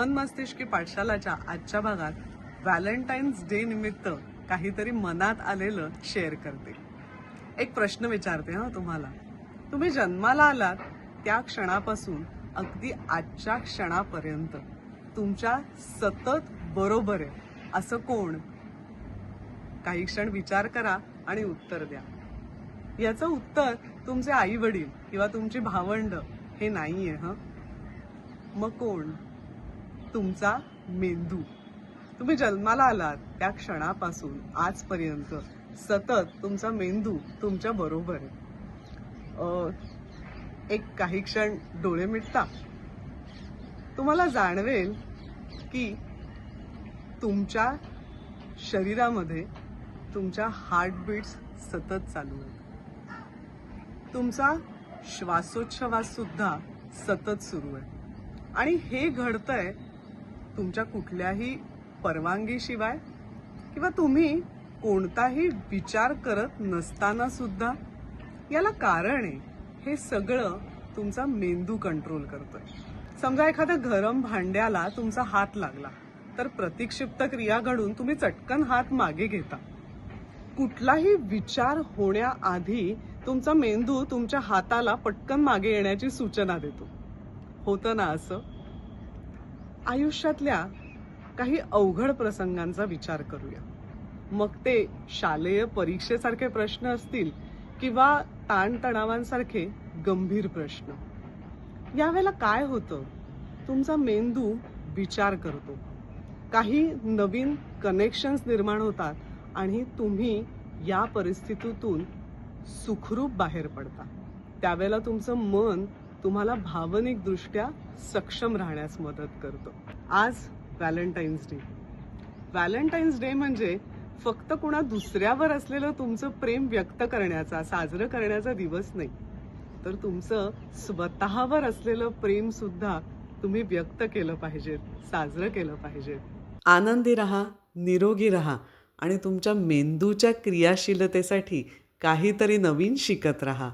मन मस्तिष्की पाठशालाच्या आजच्या भागात व्हॅलेंटाईन्स डे निमित्त काहीतरी मनात आलेलं शेअर करते. एक प्रश्न विचारते हा तुम्हाला. तुम्ही जन्माला आलात त्या क्षणापासून अगदी आजच्या क्षणापर्यंत. तुमच्या सतत बरोबर आहे. असं कोण? काही क्षण विचार करा आणि उत्तर द्या. याचं उत्तर तुमचे आई वडील किंवा तुमची भावंड हे नाहीये हं? मग कोण? तुमचा मेंदू. तुम्ही जन्माला आलात त्या क्षणापासून आजपर्यंत. सतत तुमचा मेंदू तुमच्या बरोबर आहे. एक काही क्षण डोळे मिटता. तुम्हाला जाणवेल की तुमच्या शरीरामध्ये तुमच्या हार्टबीट्स सतत चालू आहेत. तुमचा श्वासोच्छवास सुद्धा सतत सुरू आहे. आणि हे घडतंय तुमच्या कुठल्याही परवानगीशिवाय किंवा तुम्ही कोणताही विचार करत नसताना सुद्धा याला कारण आहे. हे सगळं तुमचा मेंदू कंट्रोल करतोय. समजा एखाद्या गरम भांड्याला तुमचा हात लागला तर प्रतिक्षिप्त क्रिया घडून तुम्ही चटकन हात मागे घेता. कुठलाही विचार होण्याआधी तुमचा मेंदू तुमच्या हाताला पटकन मागे येण्याची सूचना देतो. होतं ना असं? आयुष्यातल्या काही अवघड प्रसंगांचा विचार करूया. मग ते शालेय परीक्षेसारखे प्रश्न असतील किंवा ताणतणावांसारखे गंभीर प्रश्न. यावेळेला काय होतं? तुमचा मेंदू विचार करतो. काही नवीन कनेक्शन्स निर्माण होतात आणि तुम्ही या परिस्थितीतून सुखरूप बाहेर पडता. त्यावेळेला तुमचं मन तुम्हाला भावनिकदृष्ट्या सक्षम राहण्यास मदत करतं. आज व्हॅलेंटाईन्स डे. व्हॅलेंटाईन्स डे म्हणजे फक्त कुणा दुसऱ्यावर असलेलं तुमचं प्रेम व्यक्त करण्याचा साजरं करण्याचा दिवस नाही. तर तुमचं स्वतःवर असलेलं प्रेम सुद्धा तुम्ही व्यक्त केलं पाहिजे साजरं केलं पाहिजे. आनंदी रहा निरोगी रहा आणि तुमच्या मेंदूच्या क्रियाशीलतेसाठी काहीतरी नवीन शिकत रहा.